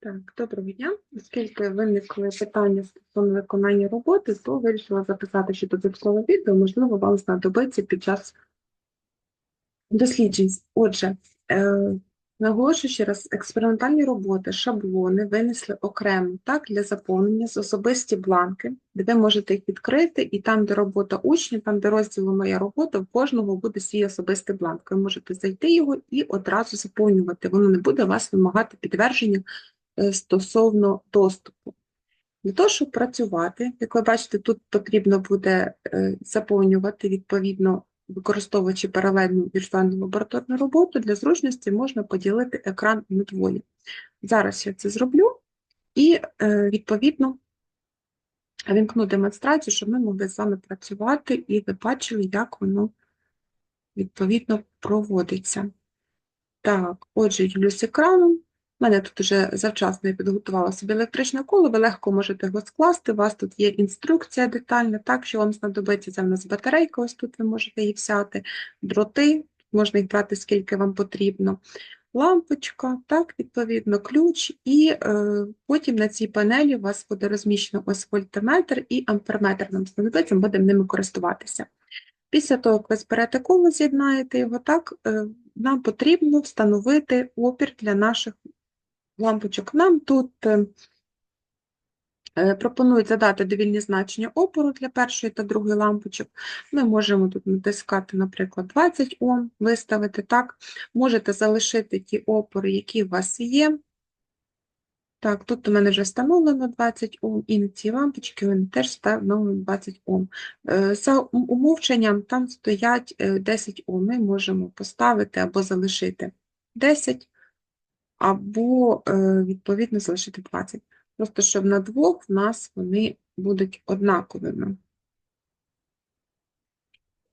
Так, доброго дня. Оскільки виникли питання стосовно виконання роботи, то вирішила записати ще додаткове відео, можливо, вам знадобиться під час досліджень. Отже, е, наголошую ще раз, експериментальні роботи, шаблони винесли окремо так, для заповнення з особисті бланки, де ви можете їх відкрити, і там, де робота учня, там, де розділу моя робота, в кожного буде свій особистий бланк. Ви можете зайти його і одразу заповнювати. Воно не буде вас вимагати підтвердження стосовно доступу. Для того, щоб працювати, як ви бачите, тут потрібно буде е, заповнювати відповідно, використовуючи паралельну віртуальну лабораторну роботу, для зручності можна поділити екран на двоє. Зараз я це зроблю і, е, відповідно, вімкну демонстрацію, щоб ми могли з вами працювати і ви бачили, як воно відповідно проводиться. Так, отже, ділю з екраном. У мене тут вже завчасно я підготувала собі електричне коло, ви легко можете його скласти. У вас тут є інструкція детальна, так, що вам знадобиться. Це в нас батарейка, ось тут ви можете її взяти, дроти, можна їх брати скільки вам потрібно. Лампочка, так, відповідно, ключ, і е, потім на цій панелі у вас буде розміщено ось вольтметр і амперметр. Нам знадобиться, ми будемо ними користуватися. Після того, як ви зберете коло, з'єднаєте його, так, е, нам потрібно встановити опір для наших лампочок. Нам тут е, е, пропонують задати довільні значення опору для першої та другої лампочок. Ми можемо тут натискати, наприклад, 20 Ом, виставити так. Можете залишити ті опори, які у вас є. Так, тут у мене вже встановлено 20 Ом, і на ці лампочки мене теж встановлено 20 Ом. Е, За ум- умовченням там стоять е, 10 Ом. Ми можемо поставити або залишити 10, або, е, відповідно, залишити 20. Просто щоб на двох в нас вони будуть однаковими.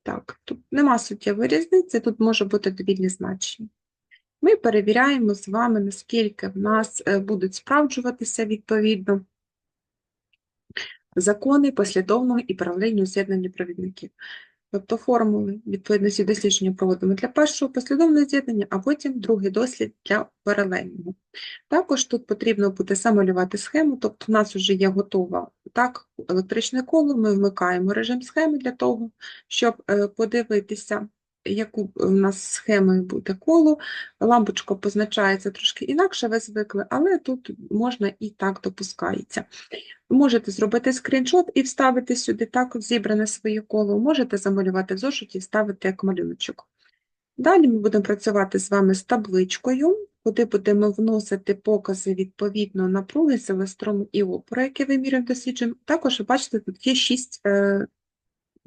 Так, тут нема суттєвої різниці, тут може бути довільні значення. Ми перевіряємо з вами, наскільки в нас е, будуть справджуватися відповідно закони послідовного і паралельного з'єднання провідників. Тобто формули відповідності дослідження проводимо для першого послідовного з'єднання, а потім другий дослід для паралельного. Також тут потрібно буде самолювати схему, тобто в нас вже є готова так, електричне коло, ми вмикаємо режим схеми для того, щоб е, подивитися, яку у нас схемою буде коло. Лампочка позначається трошки інакше, ви звикли, але тут можна і так допускається. Можете зробити скріншот і вставити сюди так зібране своє коло, можете замалювати в зошиті і вставити як малюночок. Далі ми будемо працювати з вами з табличкою, куди будемо вносити покази відповідно напруги, сили струму і опору, які вимірюємо досліджуємо. Також, ви бачите, тут є 6 е,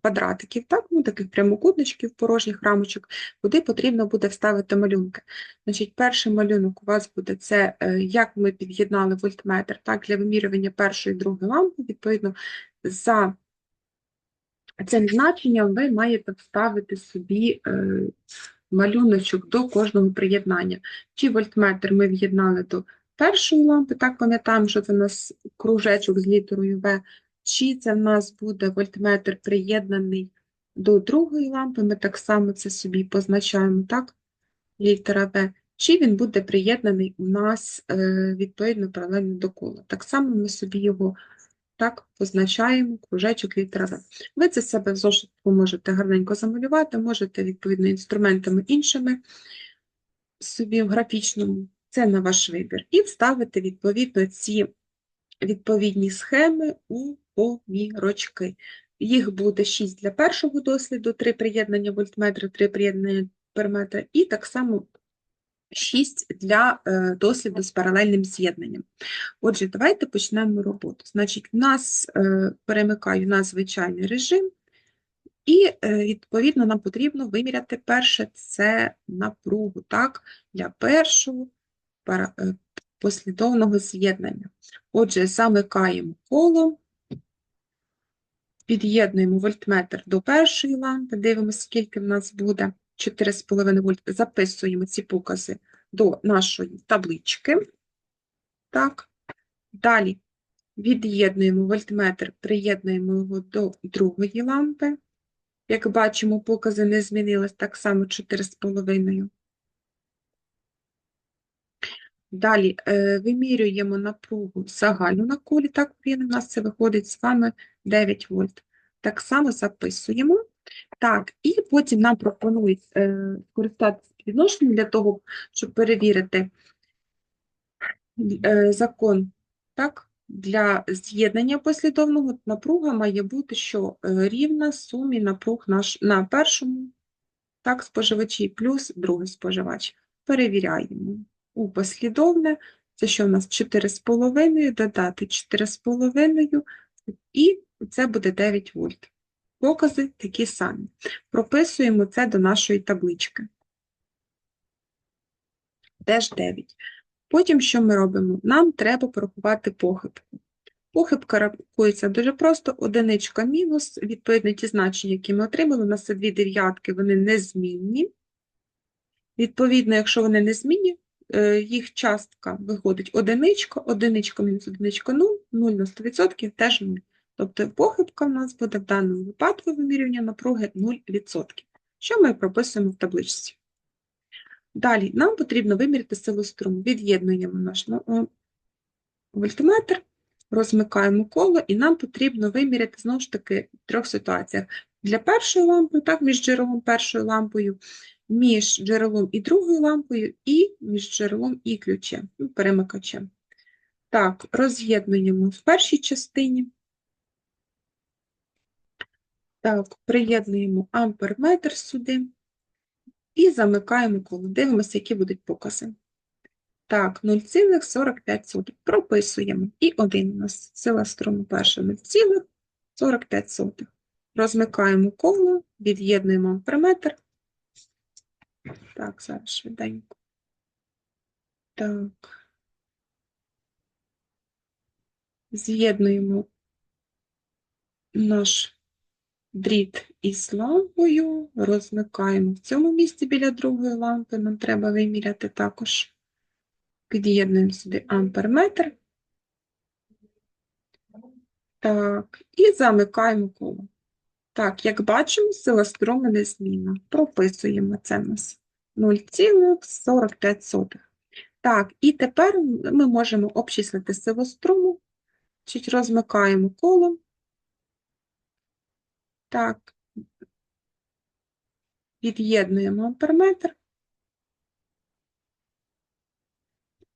квадратиків, так, ну, таких прямокутничків, порожніх рамочок, куди потрібно буде вставити малюнки. Значить, перший малюнок у вас буде це, е, як ми під'єднали вольтметр так, для вимірювання першої і другої лампи. Відповідно, за цим значенням ви маєте вставити собі е, малюночок до кожного приєднання. Чи вольтметр ми в'єднали до першої лампи, так пам'ятаємо, що це у нас кружечок з літерою В, чи це в нас буде вольтметр приєднаний до другої лампи, ми так само це собі позначаємо, так, літера В, чи він буде приєднаний у нас е, відповідно паралельно до кола. Так само ми собі його так позначаємо, кружечок літера В. Ви це себе в зошитку можете гарненько замалювати, можете відповідно інструментами іншими собі в графічному, це на ваш вибір, і вставити відповідно ці відповідні схеми у помірочки. Їх буде 6 для першого досліду, 3 приєднання вольтметра, 3 приєднання перметра, і так само 6 для е, досліду з паралельним з'єднанням. Отже, давайте почнемо роботу. Значить, у нас е, перемикаю на звичайний режим, і, е, відповідно, нам потрібно виміряти перше це напругу, так, для першого послідовного з'єднання. Отже, замикаємо коло, під'єднуємо вольтметр до першої лампи, дивимося, скільки в нас буде 4,5 вольт. Записуємо ці покази до нашої таблички. Так. Далі від'єднуємо вольтметр, приєднуємо його до другої лампи. Як бачимо, покази не змінились, так само 4,5. Далі е, вимірюємо напругу загальну на колі, так, у нас це виходить з вами 9 вольт. Так само записуємо. Так, і потім нам пропонують е, скористатися відношенням для того, щоб перевірити е, закон, так, для з'єднання послідовного напруга має бути, що рівна сумі напруг наш, на першому так, споживачі плюс другий споживач. Перевіряємо. У послідовне, це що у нас 4,5, додати 4,5, і це буде 9 вольт. Покази такі самі. Прописуємо це до нашої таблички. Теж 9. Потім що ми робимо? Нам треба порахувати похибку. Похибка рахується дуже просто. Одиничка мінус, відповідно ті значення, які ми отримали, у нас це дві дев'ятки, вони незмінні. Відповідно, якщо вони незмінні, їх частка виходить одиничка, одиничка мінус одиничка 0, 0 на 100% теж 0. Тобто похибка в нас буде в даному випадку вимірювання напруги 0%, що ми прописуємо в табличці. Далі нам потрібно виміряти силу струму. Від'єднуємо наш е, вольтметр, розмикаємо коло, і нам потрібно виміряти знову ж таки в трьох ситуаціях. Для першої лампи, так, між джерелом першою лампою, між джерелом і другою лампою, і між джерелом і ключем, ну, перемикачем. Так, роз'єднуємо в першій частині. Так, приєднуємо амперметр сюди і замикаємо коло. Дивимося, які будуть покази. Так, 0,45. Прописуємо. І один у нас сила струму перша 0,45. Розмикаємо коло, від'єднуємо амперметр. Так, зараз швиденько. Так. З'єднуємо наш дріт із лампою, розмикаємо в цьому місці біля другої лампи, нам треба виміряти також. Під'єднуємо сюди амперметр. Так, і замикаємо коло. Так, як бачимо, сила струму незмінна. Прописуємо це в нас 0,45. Так, і тепер ми можемо обчислити силу струму. Чуть розмикаємо коло. Так, від'єднуємо амперметр.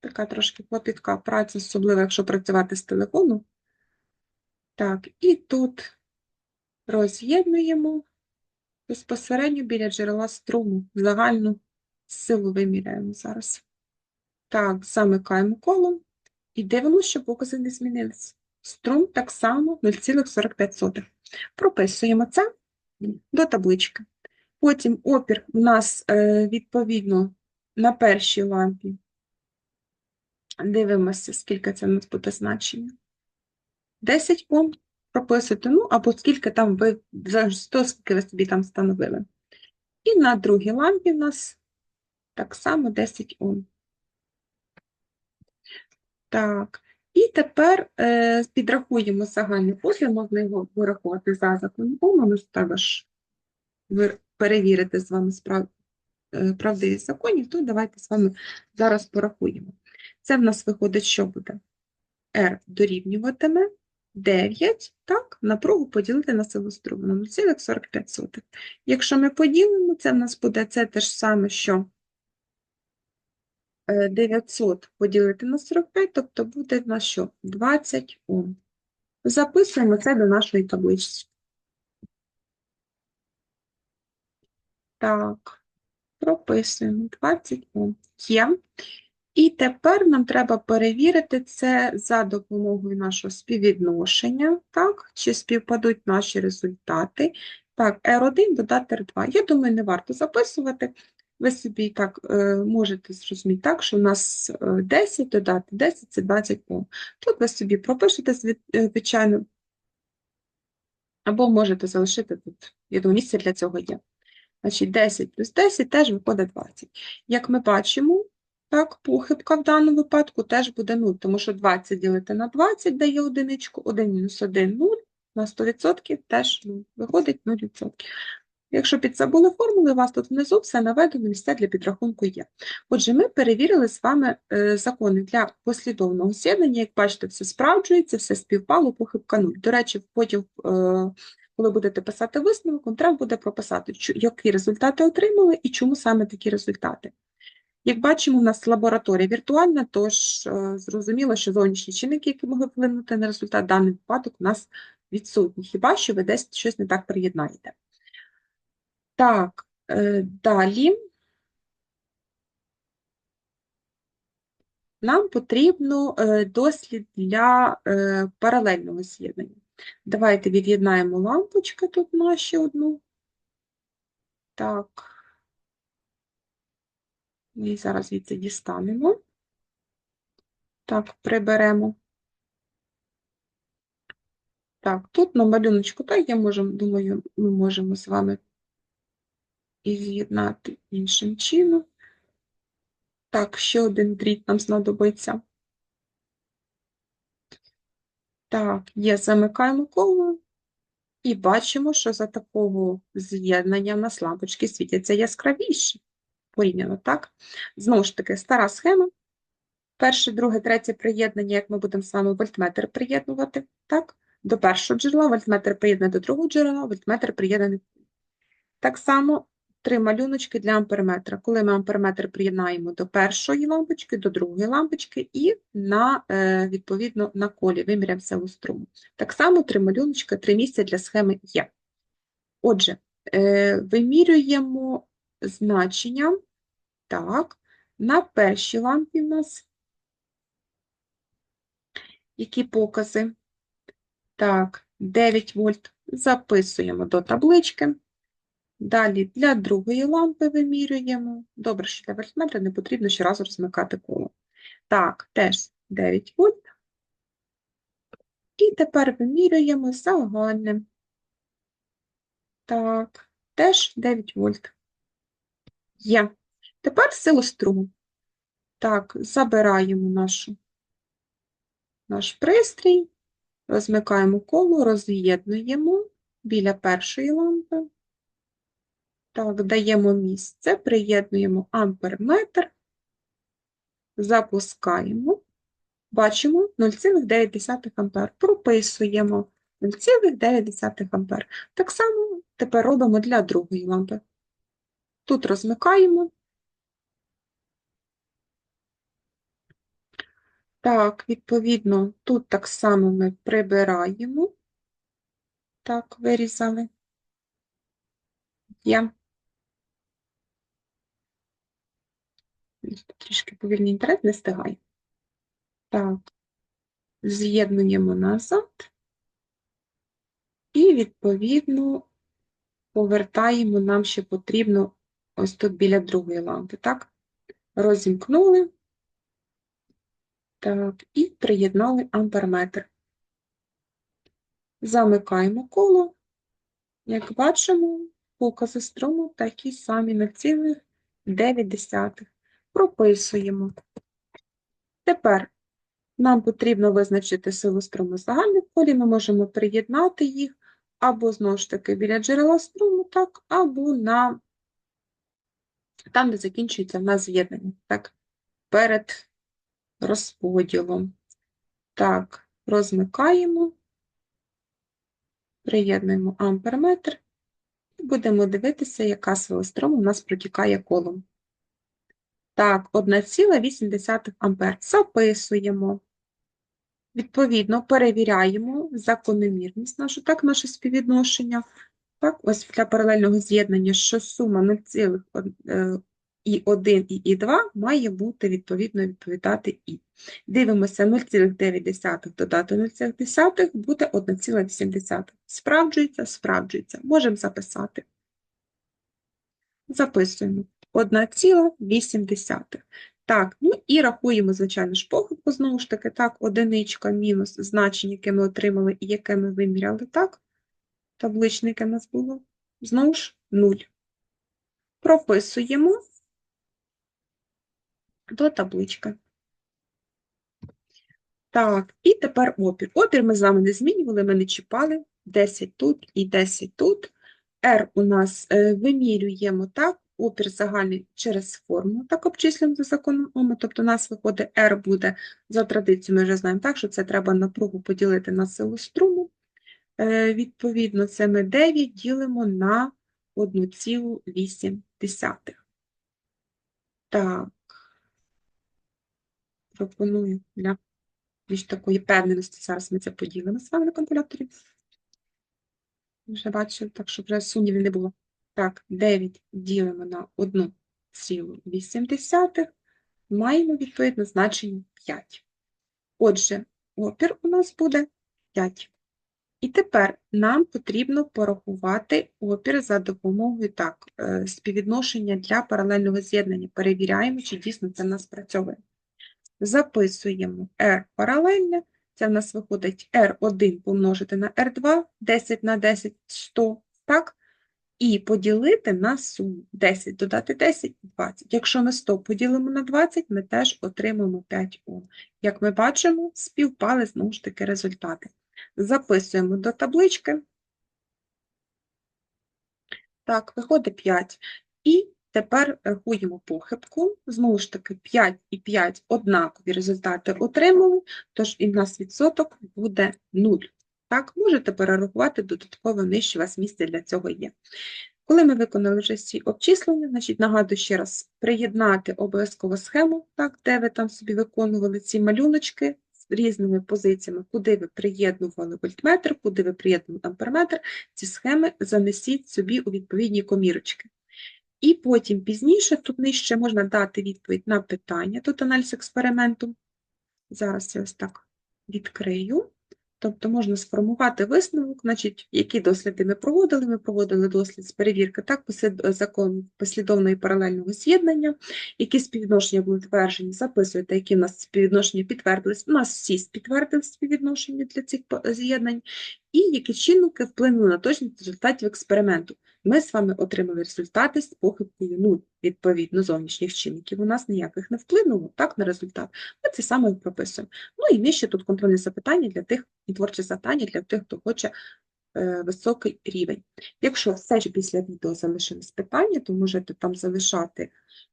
Така трошки клопітка праця, особливо, якщо працювати з телефону. Так, і тут роз'єднуємо безпосередньо біля джерела струму. Загальну силу виміряємо зараз. Так, замикаємо коло і дивимося, що покази не змінились. Струм так само 0,45. Прописуємо це до таблички. Потім опір у нас, е, відповідно, на першій лампі. Дивимося, скільки це у нас буде значення. 10 Ом прописуєте, ну, або скільки там ви, за то, скільки ви собі там встановили. І на другій лампі у нас так само 10 Ом. Так, і тепер е, підрахуємо загальний опір, можна його вирахувати за законом Ома, ну, також перевірити з вами справ... е, законів, то давайте з вами зараз порахуємо. Це в нас виходить, що буде? R дорівнюватиме 9, так, напругу поділити на силу струму 0,45. Якщо ми поділимо, це в нас буде це те ж саме, що е, 900 поділити на 45, тобто буде в нас що? 20 Ом. Записуємо це до нашої таблички. Так, прописуємо 20 Ом. Є. І тепер нам треба перевірити це за допомогою нашого співвідношення, так, чи співпадуть наші результати. Так, R1 додати R2. Я думаю, не варто записувати. Ви собі так е, можете зрозуміти так, що у нас е, 10 додати 10 це 20 Ом. Тут ви собі пропишете, е, звичайно, або можете залишити тут. Я думаю, місце для цього є. Значить, 10 плюс 10 теж виходить 20. Як ми бачимо, так, похибка в даному випадку теж буде 0, тому що 20 ділити на 20 дає одиничку, 1 мінус 1 – 0, на 100% теж 0, виходить 0%. Якщо підзабули формули, у вас тут внизу все наведено, місця для підрахунку є. Отже, ми перевірили з вами е, закони для послідовного з'єднання. Як бачите, все справджується, все співпало, похибка 0. До речі, потім, е, коли будете писати висновок, вам треба буде прописати, які результати отримали і чому саме такі результати. Як бачимо, у нас лабораторія віртуальна, тож е, зрозуміло, що зовнішні чинники, які могли вплинути на результат, даний випадок у нас відсутні. Хіба що ви десь щось не так приєднаєте. Так, е, далі нам потрібно е, дослід для паралельного з'єднання. Давайте від'єднаємо лампочки тут наші одну. Так. І зараз звідси дістанемо. Так, приберемо. Так, тут на малюночку, так, я можемо, думаю, ми можемо з вами і з'єднати іншим чином. Так, ще один дріт нам знадобиться. Так, є, замикаємо коло і бачимо, що за такого з'єднання в нас лампочки світяться яскравіше. Порівняно, так? Знову ж таки, стара схема. Перше, друге, третє приєднання, як ми будемо з вами вольтметр приєднувати, так? До першого джерела, вольтметр приєднаний до другого джерела, вольтметр приєднаний. Так само три малюночки для амперметра. Коли ми амперметр приєднаємо до першої лампочки, до другої лампочки і на, е, відповідно на колі виміряємо силу струму. Так само три малюночки, три місця для схеми є. Отже, е, вимірюємо значення. Так, на першій лампі в нас які покази? Так, 9 вольт записуємо до таблички. Далі для другої лампи вимірюємо. Добре, що для вольтметра не потрібно щоразу розмикати коло. Так, теж 9 вольт. І тепер вимірюємо загальне. Так, теж 9 вольт. Є. Тепер силу струму. Так, забираємо нашу, наш пристрій, розмикаємо коло, роз'єднуємо біля першої лампи. Так, даємо місце, приєднуємо амперметр, запускаємо, бачимо 0,9 А. Прописуємо 0,9 А. Так само тепер робимо для другої лампи. Тут розмикаємо. Так, відповідно, тут так само ми прибираємо. Так, вирізали. Є. Трішки повільний інтернет не встигає. Так, з'єднуємо назад і, відповідно, повертаємо, нам ще потрібно ось тут біля другої лампи, так? Розімкнули. Так, і приєднали амперметр. Замикаємо коло. Як бачимо, покази струму такі самі на цілих 9. десятих. Прописуємо. Тепер нам потрібно визначити силу струму загальних полі. Ми можемо приєднати їх або, знову ж таки, біля джерела струму, так, або на там, де закінчується в нас з'єднання, так, перед розподілом. Так, розмикаємо, приєднуємо амперметр і будемо дивитися, яка сила струму у нас протікає колом. Так, 1,8 ампер. Записуємо. Відповідно, перевіряємо закономірність нашу, так, наше співвідношення. Так, ось для паралельного з'єднання, що сума 0,1 і 2 має бути відповідно відповідати І. Дивимося 0,9 додати 0,10 буде 1,8. Справджується, справджується. Можемо записати. Записуємо 1,8. Так, ну і рахуємо, звичайно ж, похибку, знову ж таки, так, одиничка мінус значення, яке ми отримали і яке ми виміряли, так, табличне, яке в нас було, знову ж 0. Прописуємо до таблички. Так, і тепер опір. Опір ми з вами не змінювали, ми не чіпали. 10 тут і 10 тут. R у нас е, вимірюємо так, опір загальний через форму, так обчислюємо за законом Ома, тобто у нас виходить R буде, за традицією ми вже знаємо так, що це треба напругу поділити на силу струму. Е, Відповідно, це ми 9 ділимо на 1,8. Так. Пропоную для більш такої певненості. Зараз ми це поділимо з вами на калькуляторі. Вже бачив, так, щоб вже сумнівів не було. Так, 9 ділимо на 1,8. Маємо відповідно значення 5. Отже, опір у нас буде 5. І тепер нам потрібно порахувати опір за допомогою так, е, співвідношення для паралельного з'єднання. Перевіряємо, чи дійсно це в нас працьовує. Записуємо R паралельне, це в нас виходить R1 помножити на R2, 10 на 10 – 100, так? І поділити на суму. 10 додати 10 – 20. Якщо ми 100 поділимо на 20, ми теж отримаємо 5 Ом. Як ми бачимо, співпали знову ж таки результати. Записуємо до таблички. Так, виходить 5. І тепер рахуємо похибку. Знову ж таки, 5 і 5 однакові результати отримали, тож і в нас відсоток буде 0. Так, можете перерахувати додатково нижче, у вас місце для цього є. Коли ми виконали вже всі обчислення, значить, нагадую ще раз, приєднати обов'язково схему, так, де ви там собі виконували ці малюночки різними позиціями, куди ви приєднували вольтметр, куди ви приєднували амперметр, ці схеми занесіть собі у відповідні комірочки. І потім пізніше, тут нижче можна дати відповідь на питання, тут аналіз експерименту. Зараз я ось так відкрию. Тобто можна сформувати висновок, значить, які досліди ми проводили. Ми проводили дослід з перевірки так, закон послідовного і паралельного з'єднання, які співвідношення були тверджені, записуєте, які в нас співвідношення підтвердились. У нас всі підтвердили співвідношення для цих по- з'єднань, і які чинники вплинули на точність результатів експерименту. Ми з вами отримали результати з похибкою 0. Відповідно, зовнішніх чинників у нас ніяких не вплинуло так, на результат. Ми це саме і прописуємо. Ну і нижче тут контрольні запитання для тих, і творчі завдання для тих, хто хоче е, високий рівень. Якщо все ж після відео залишились питання, то можете там залишати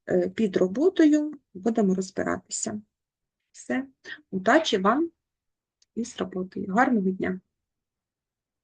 е, під роботою, будемо розбиратися. Все. Удачі вам із роботою. Гарного дня!